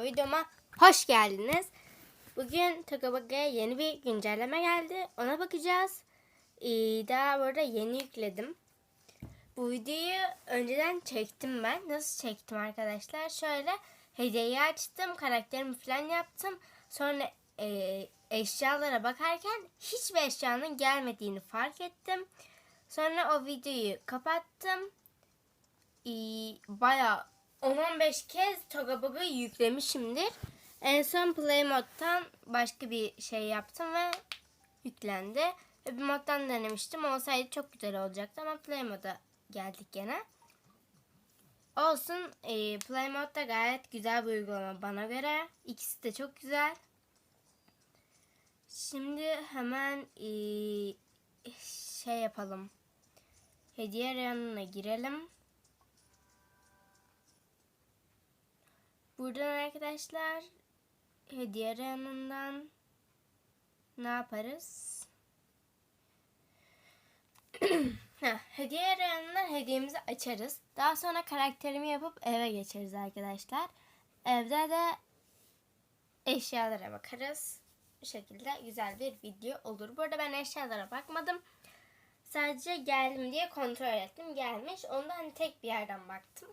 videoma hoş geldiniz. Bugün Tokabaga'ya yeni bir güncelleme geldi. Ona bakacağız. Ee, daha burada yeni yükledim. Bu videoyu önceden çektim ben. Nasıl çektim arkadaşlar? Şöyle hediyeyi açtım. Karakterimi falan yaptım. Sonra e, eşyalara bakarken hiçbir eşyanın gelmediğini fark ettim. Sonra o videoyu kapattım. Ee, bayağı 10-15 kez Togaboga'yı yüklemişimdir. En son Play moddan başka bir şey yaptım ve yüklendi. Bir moddan denemiştim. Olsaydı çok güzel olacaktı ama Play moda geldik gene. Olsun. E, Play mod da gayet güzel bir uygulama bana göre. İkisi de çok güzel. Şimdi hemen e, şey yapalım. Hediye reyonuna girelim. Buradan arkadaşlar hediye reyonundan ne yaparız? Hediye reyonundan hediyemizi açarız. Daha sonra karakterimi yapıp eve geçeriz arkadaşlar. Evde de eşyalara bakarız. Bu şekilde güzel bir video olur. Burada ben eşyalara bakmadım. Sadece geldim diye kontrol ettim. Gelmiş. Onda hani tek bir yerden baktım.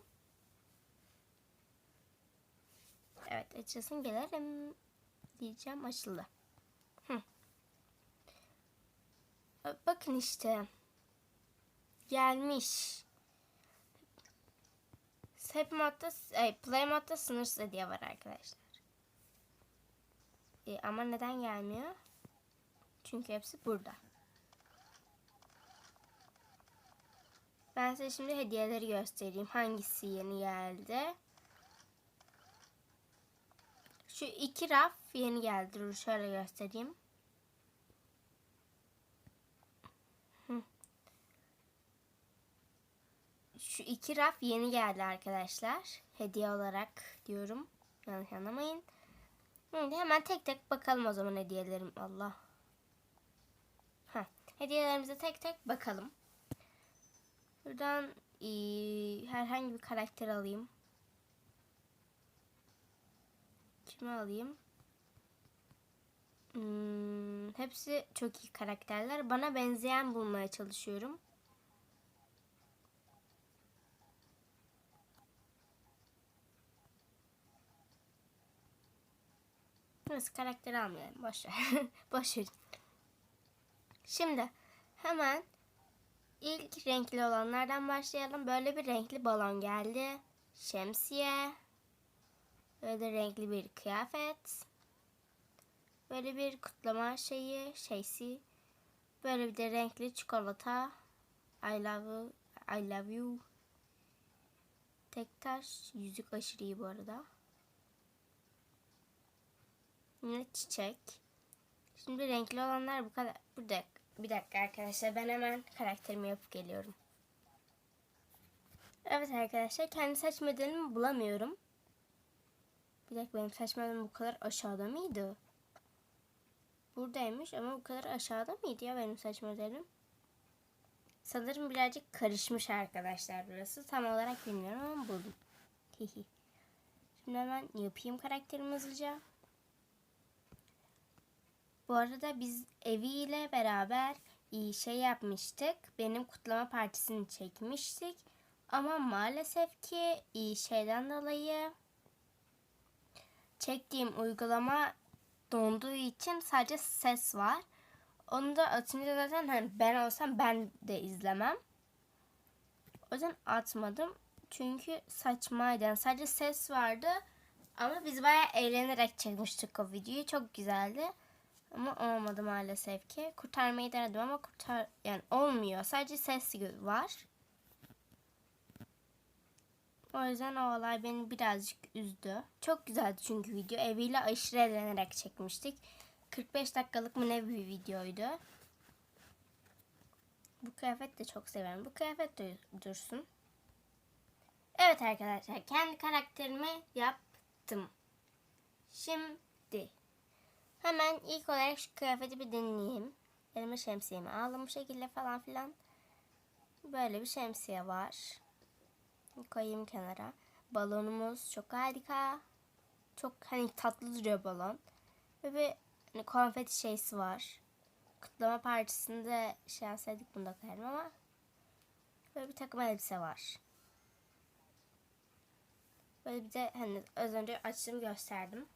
Evet açılsın gelirim. Diyeceğim açıldı. Hı. Bakın işte. Gelmiş. Hep modda, ay, play modda sınırsız hediye var arkadaşlar. E, ama neden gelmiyor? Çünkü hepsi burada. Ben size şimdi hediyeleri göstereyim. Hangisi yeni geldi? Şu iki raf yeni geldi. Dur şöyle göstereyim. Şu iki raf yeni geldi arkadaşlar. Hediye olarak diyorum. Yanlış anlamayın. Şimdi hemen tek tek bakalım o zaman hediyelerim. Allah. Heh. Hediyelerimize tek tek bakalım. Buradan ee, herhangi bir karakter alayım. Kimi alayım? Hmm, hepsi çok iyi karakterler. Bana benzeyen bulmaya çalışıyorum. Neyse karakteri almayalım. Boş ver. Şimdi hemen ilk renkli olanlardan başlayalım. Böyle bir renkli balon geldi. Şemsiye. Böyle renkli bir kıyafet. Böyle bir kutlama şeyi, şeysi. Böyle bir de renkli çikolata. I love. I love you. Tek taş. Yüzük aşırı iyi bu arada. Yine çiçek. Şimdi renkli olanlar bu kadar. Burada bir dakika arkadaşlar ben hemen karakterimi yapıp geliyorum. Evet arkadaşlar kendi saç modelimi bulamıyorum. Bir dakika benim saç modelim bu kadar aşağıda mıydı? Buradaymış ama bu kadar aşağıda mıydı ya benim saç? Sanırım birazcık karışmış arkadaşlar burası. Tam olarak bilmiyorum ama buldum. Şimdi hemen yapayım karakterimi hızlıca. Bu arada biz eviyle beraber iyi şey yapmıştık. Benim kutlama partisini çekmiştik. Ama maalesef ki iyi şeyden dolayı çektiğim uygulama donduğu için sadece ses var. Onu da atınca zaten hani ben olsam ben de izlemem. O yüzden atmadım. Çünkü saçmaydı. Yani sadece ses vardı. Ama biz bayağı eğlenerek çekmiştik o videoyu. Çok güzeldi. Ama olmadı maalesef ki. Kurtarmayı denedim ama kurtar yani olmuyor. Sadece ses var. O yüzden o olay beni birazcık üzdü. Çok güzeldi çünkü video. Eviyle aşırı eğlenerek çekmiştik. 45 dakikalık mı ne bir videoydu. Bu kıyafet de çok severim. Bu kıyafet de dursun. Evet arkadaşlar kendi karakterimi yaptım. Şimdi hemen ilk olarak şu kıyafeti bir deneyeyim. Elime şemsiyemi aldım bu şekilde falan filan. Böyle bir şemsiye var koyayım kenara. Balonumuz çok harika. Çok hani tatlı duruyor balon. Ve bir hani konfeti şeysi var. Kutlama partisinde şey alsaydık bunu da koyarım ama böyle bir takım elbise var. Böyle bir de hani az önce açtığımı gösterdim.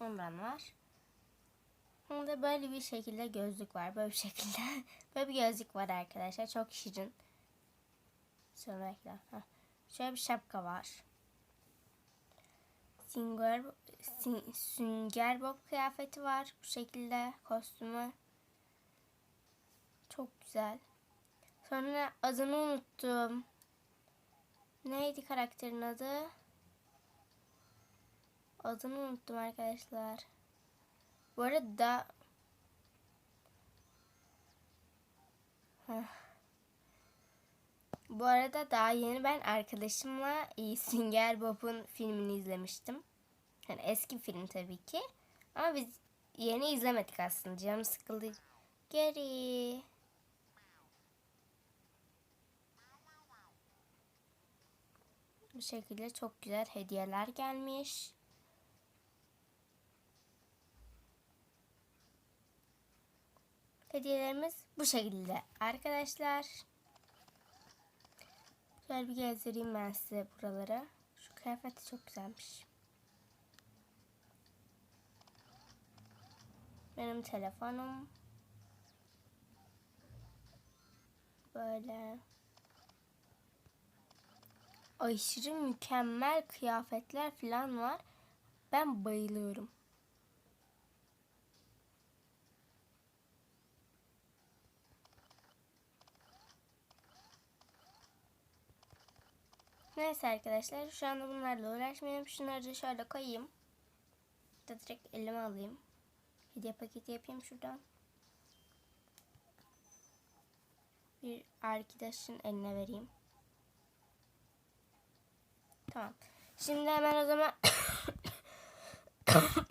Ondan var. Burada böyle bir şekilde gözlük var. Böyle bir şekilde. böyle bir gözlük var arkadaşlar. Çok şirin. Sonra bekle. Heh. Şöyle bir şapka var. Sünger, sin- sünger bob kıyafeti var. Bu şekilde kostümü. Çok güzel. Sonra adını unuttum. Neydi karakterin adı? Adını unuttum arkadaşlar. Bu arada Heh. Bu arada daha yeni ben arkadaşımla e, Bob'un filmini izlemiştim. Yani eski film tabii ki. Ama biz yeni izlemedik aslında. Canım sıkıldı. Geri. Bu şekilde çok güzel hediyeler gelmiş. Hediyelerimiz bu şekilde arkadaşlar. Şöyle bir gezdireyim ben size buraları. Şu kıyafet çok güzelmiş. Benim telefonum. Böyle. Aşırı mükemmel kıyafetler falan var. Ben bayılıyorum. Neyse arkadaşlar şu anda bunlarla uğraşmayayım. Şunları da şöyle koyayım. Da direkt elime alayım. Hediye paketi yapayım şuradan. Bir arkadaşın eline vereyim. Tamam. Şimdi hemen o zaman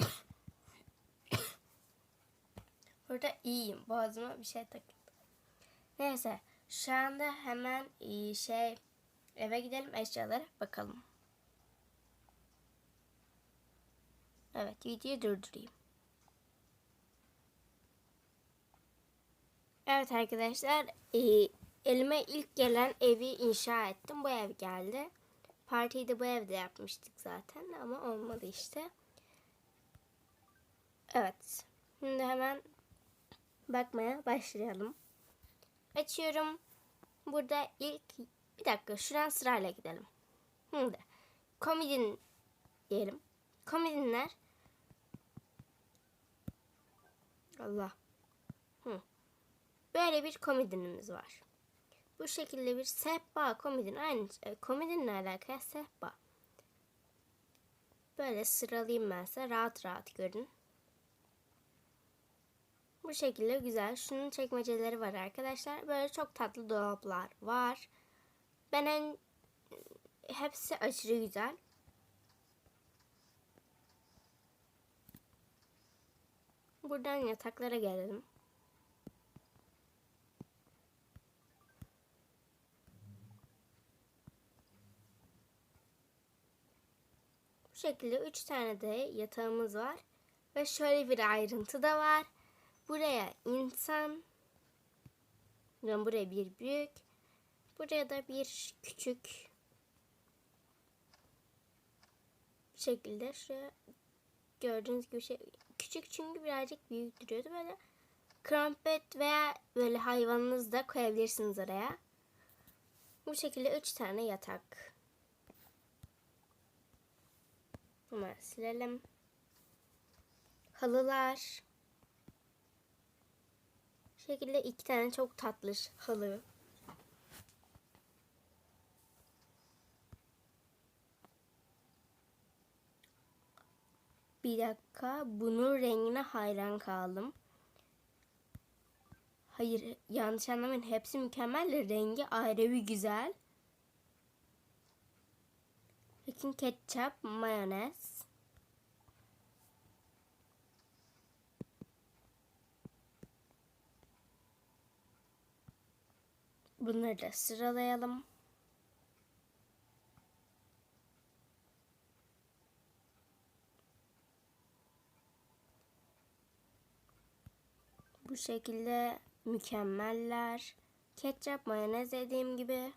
Burada iyiyim. Boğazıma bir şey takıldı. Neyse. Şu anda hemen e, şey eve gidelim eşyalara bakalım. Evet videoyu durdurayım. Evet arkadaşlar e, elime ilk gelen evi inşa ettim. Bu ev geldi. Partiyi de bu evde yapmıştık zaten ama olmadı işte. Evet. Şimdi hemen bakmaya başlayalım. Açıyorum. Burada ilk bir dakika şuradan sırayla gidelim. Şimdi komedin diyelim. Komedinler Allah. Hı. Böyle bir komedinimiz var. Bu şekilde bir sehpa komedin. Aynı e, komedinle alakalı sehpa. Böyle sıralayayım ben size. Rahat rahat görün. Bu şekilde güzel. Şunun çekmeceleri var arkadaşlar. Böyle çok tatlı dolaplar var. Ben en hepsi aşırı güzel. Buradan yataklara gelelim. Bu şekilde 3 tane de yatağımız var. Ve şöyle bir ayrıntı da var. Buraya insan, yani buraya bir büyük, buraya da bir küçük şekilde şuraya gördüğünüz gibi şey küçük çünkü birazcık büyük duruyordu böyle krampet veya böyle hayvanınızı da koyabilirsiniz oraya. Bu şekilde üç tane yatak. Bunları silelim. Halılar. Bu şekilde iki tane çok tatlı halı. Bir dakika. Bunun rengine hayran kaldım. Hayır yanlış anlamayın. Hepsi mükemmel de rengi ayrı bir güzel. Bakın ketçap, mayonez. Bunları da sıralayalım. Bu şekilde mükemmeller. Ketçap, mayonez dediğim gibi.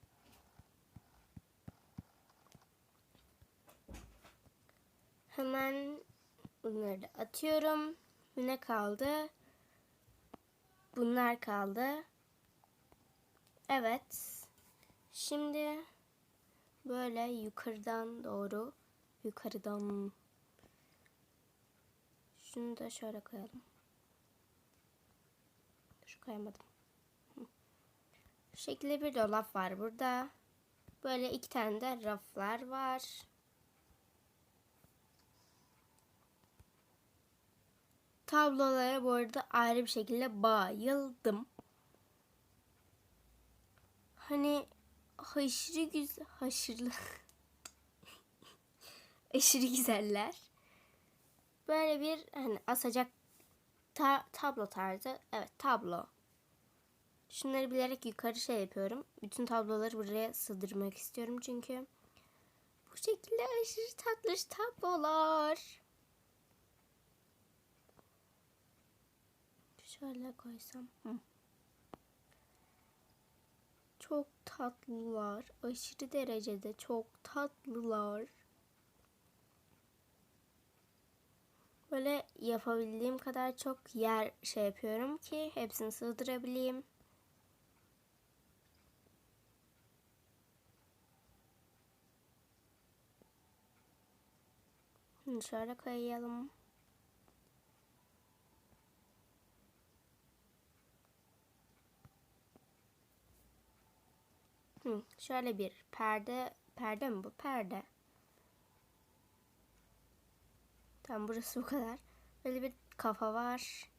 Hemen bunları da atıyorum. Ne kaldı? Bunlar kaldı. Evet. Şimdi böyle yukarıdan doğru yukarıdan şunu da şöyle koyalım. Koyamadım. Şu şekilde bir dolap var burada. Böyle iki tane de raflar var. Tablolara bu arada ayrı bir şekilde bayıldım. Hani haşırı güzel, haşırlı. aşırı güzeller. Böyle bir hani asacak ta- tablo tarzı. Evet tablo. Şunları bilerek yukarı şey yapıyorum. Bütün tabloları buraya sığdırmak istiyorum çünkü. Bu şekilde aşırı tatlı tablolar. Şöyle koysam. Hı. Çok tatlılar. Aşırı derecede çok tatlılar. Böyle yapabildiğim kadar çok yer şey yapıyorum ki hepsini sığdırabileyim. Şimdi şöyle koyalım. Hı, şöyle bir perde, perde mi bu? Perde. Tamam burası bu kadar. Böyle bir kafa var.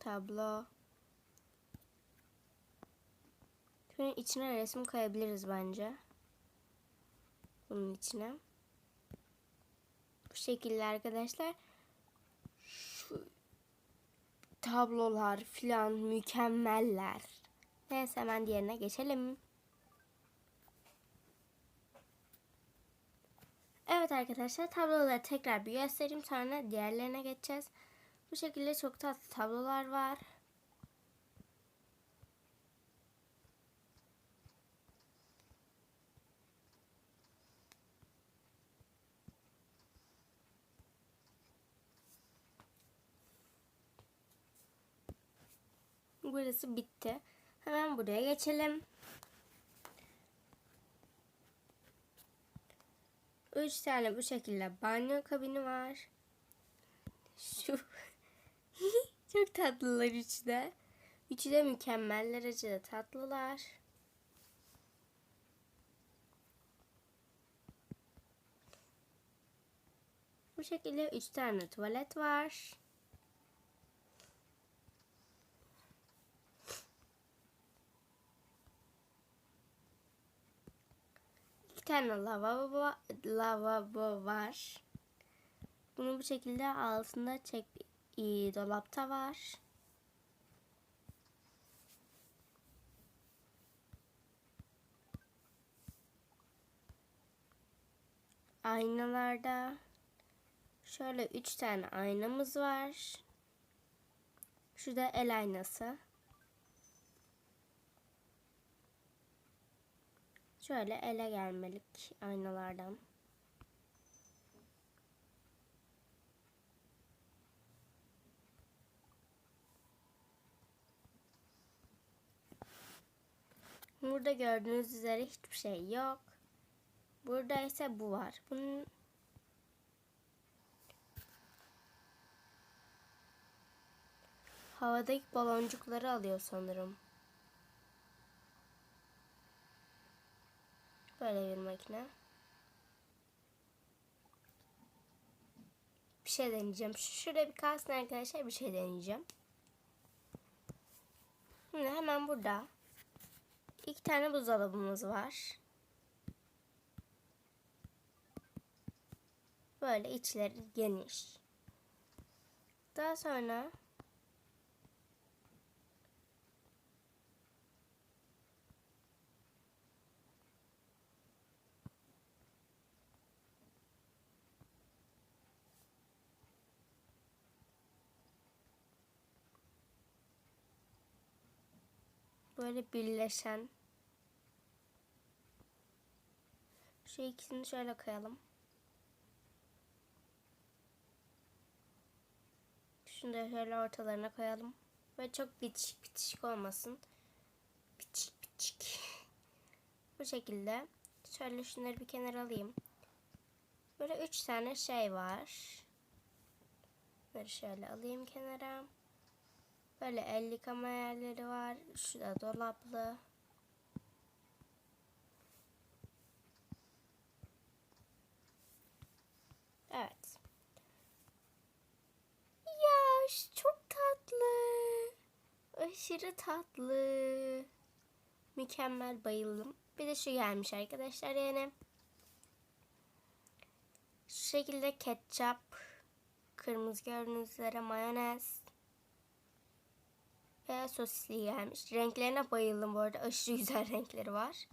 Tablo. Şunun içine resim koyabiliriz bence. Bunun içine. Bu şekilde arkadaşlar. Şu tablolar filan mükemmeller. Neyse hemen diğerine geçelim. Evet arkadaşlar tabloları tekrar bir göstereyim sonra diğerlerine geçeceğiz. Bu şekilde çok tatlı tablolar var. Burası bitti. Hemen buraya geçelim. Üç tane bu şekilde banyo kabini var. Şu çok tatlılar üçü de. Üçü de mükemmel derecede tatlılar. Bu şekilde üç tane tuvalet var. İki tane lavabo, lavabo var. Bunu bu şekilde altında çek e, dolapta var. Aynalarda şöyle üç tane aynamız var. Şu da el aynası. Şöyle ele gelmelik aynalardan. Burada gördüğünüz üzere hiçbir şey yok. Burada ise bu var. Bunun havadaki baloncukları alıyor sanırım. Böyle bir makine. Bir şey deneyeceğim. Şurada bir kalsın arkadaşlar bir şey deneyeceğim. Şimdi hemen burada iki tane buzdolabımız var. Böyle içleri geniş. Daha sonra Böyle birleşen. Şu ikisini şöyle koyalım. Şunu da şöyle ortalarına koyalım. Böyle çok bitişik bitişik olmasın. Bitişik bitişik. Bu şekilde. Şöyle şunları bir kenara alayım. Böyle üç tane şey var. Bunları şöyle alayım kenara. Böyle el yıkama yerleri var. Şu da dolaplı. Evet. Ya çok tatlı. Aşırı tatlı. Mükemmel bayıldım. Bir de şu gelmiş arkadaşlar yani. Şu şekilde ketçap, kırmızı gördüğünüz üzere mayonez ve sosisli gelmiş. Renklerine bayıldım bu arada. Aşırı güzel renkleri var.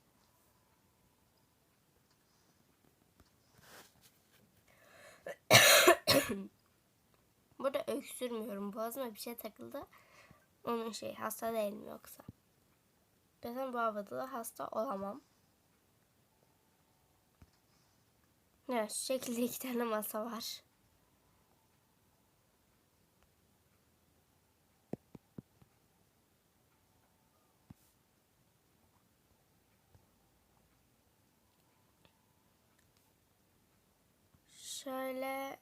Burada öksürmüyorum. Boğazıma bir şey takıldı. Onun şey hasta değilim yoksa. Zaten bu havada da hasta olamam. Evet şu şekilde iki tane masa var. Şöyle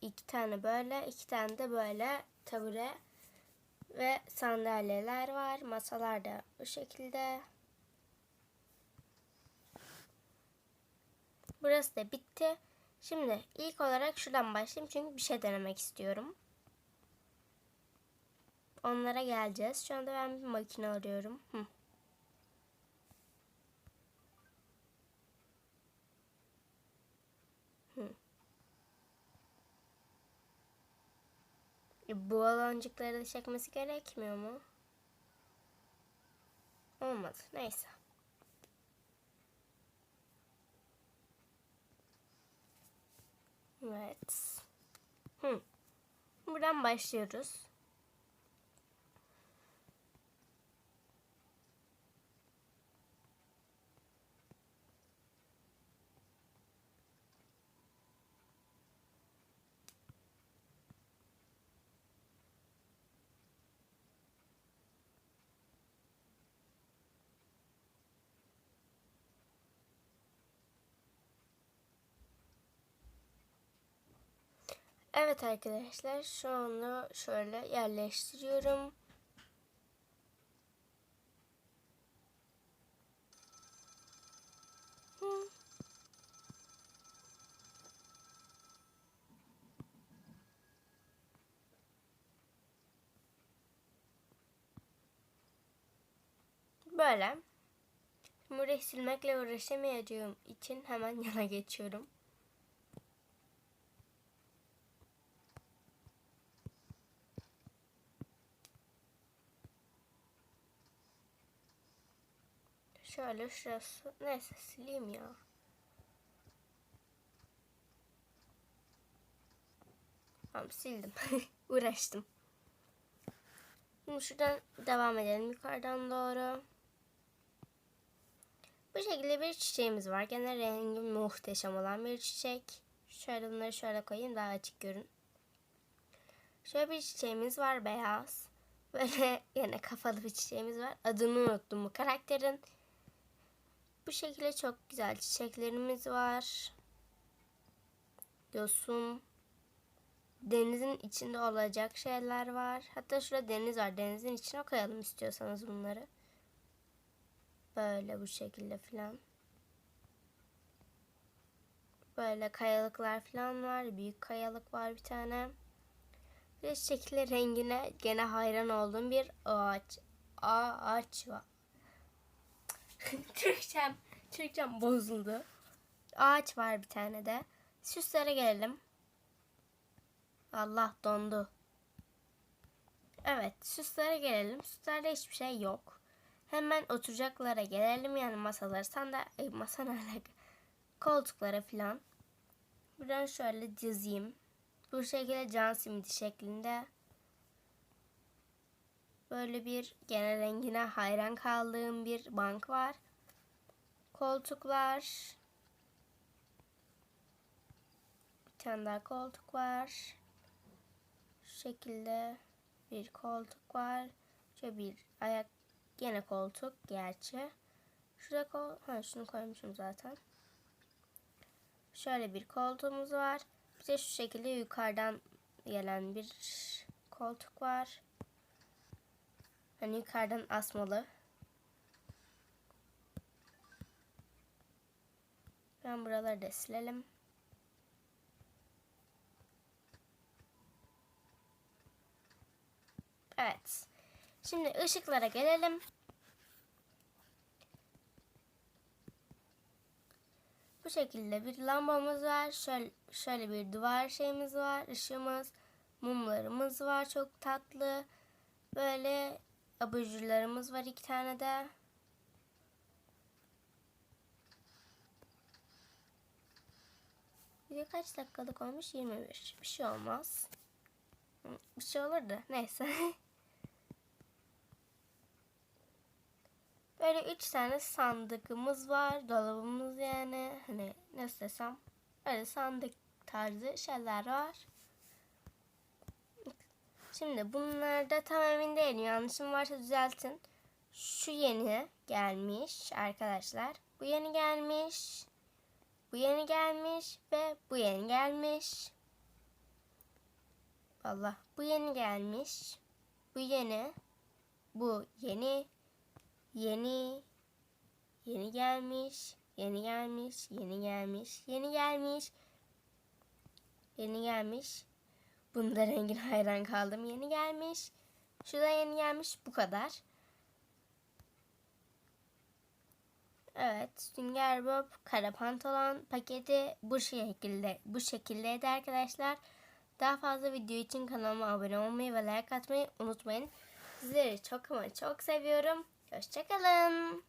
iki tane böyle, iki tane de böyle tabure ve sandalyeler var. Masalar da bu şekilde. Burası da bitti. Şimdi ilk olarak şuradan başlayayım çünkü bir şey denemek istiyorum. Onlara geleceğiz. Şu anda ben bir makine arıyorum. Hı. E, bu baloncukları da çekmesi gerekmiyor mu? Olmadı. Neyse. Evet. Hı. Buradan başlıyoruz. Evet arkadaşlar şu anda şöyle yerleştiriyorum. Böyle. Burayı silmekle uğraşamayacağım için hemen yana geçiyorum. Şöyle şurası. Neyse sileyim ya. Tamam sildim. Uğraştım. Şimdi şuradan devam edelim yukarıdan doğru. Bu şekilde bir çiçeğimiz var. Gene rengi muhteşem olan bir çiçek. Şöyle bunları şöyle koyayım daha açık görün. Şöyle bir çiçeğimiz var beyaz. Böyle yine kafalı bir çiçeğimiz var. Adını unuttum bu karakterin. Bu şekilde çok güzel çiçeklerimiz var. Yosun. Denizin içinde olacak şeyler var. Hatta şurada deniz var. Denizin içine koyalım istiyorsanız bunları. Böyle bu şekilde falan. Böyle kayalıklar falan var. Büyük kayalık var bir tane. Bir şekilde rengine gene hayran olduğum bir ağaç. Ağaç var. Türkçem, Türkçem bozuldu. Ağaç var bir tane de. Süslere gelelim. Allah dondu. Evet süslere gelelim. Süslerde hiçbir şey yok. Hemen oturacaklara gelelim. Yani masaları sandalye, e, masa nerede? Koltuklara falan. Buradan şöyle dizeyim. Bu şekilde can simidi şeklinde. Böyle bir gene rengine hayran kaldığım bir bank var. Koltuklar. Bir tane daha koltuk var. Şu şekilde bir koltuk var. Şöyle bir ayak gene koltuk gerçi. Şurada kol ha şunu koymuşum zaten. Şöyle bir koltuğumuz var. Bir de şu şekilde yukarıdan gelen bir koltuk var. Hani yukarıdan asmalı. Ben buraları da silelim. Evet. Şimdi ışıklara gelelim. Bu şekilde bir lambamız var. Şöyle, şöyle bir duvar şeyimiz var. Işığımız, mumlarımız var. Çok tatlı. Böyle abajurlarımız var iki tane de. Video kaç dakikalık olmuş? 21. Bir şey olmaz. Bir şey olur da neyse. Böyle üç tane sandıkımız var. Dolabımız yani. Hani nasıl desem. Öyle sandık tarzı şeyler var. Şimdi bunlarda tam emin değilim. Yanlışım varsa düzeltin. Şu yeni gelmiş arkadaşlar. Bu yeni gelmiş. Bu yeni gelmiş ve bu yeni gelmiş. Allah bu yeni gelmiş. Bu yeni. Bu yeni. Yeni. Yeni gelmiş. Yeni gelmiş. Yeni gelmiş. Yeni gelmiş. Yeni gelmiş. Bunda rengine hayran kaldım. Yeni gelmiş. Şu da yeni gelmiş. Bu kadar. Evet, Sünger Bob kara pantolon paketi bu şekilde bu şekildeydi arkadaşlar. Daha fazla video için kanalıma abone olmayı ve like atmayı unutmayın. Sizleri çok ama çok seviyorum. Hoşçakalın.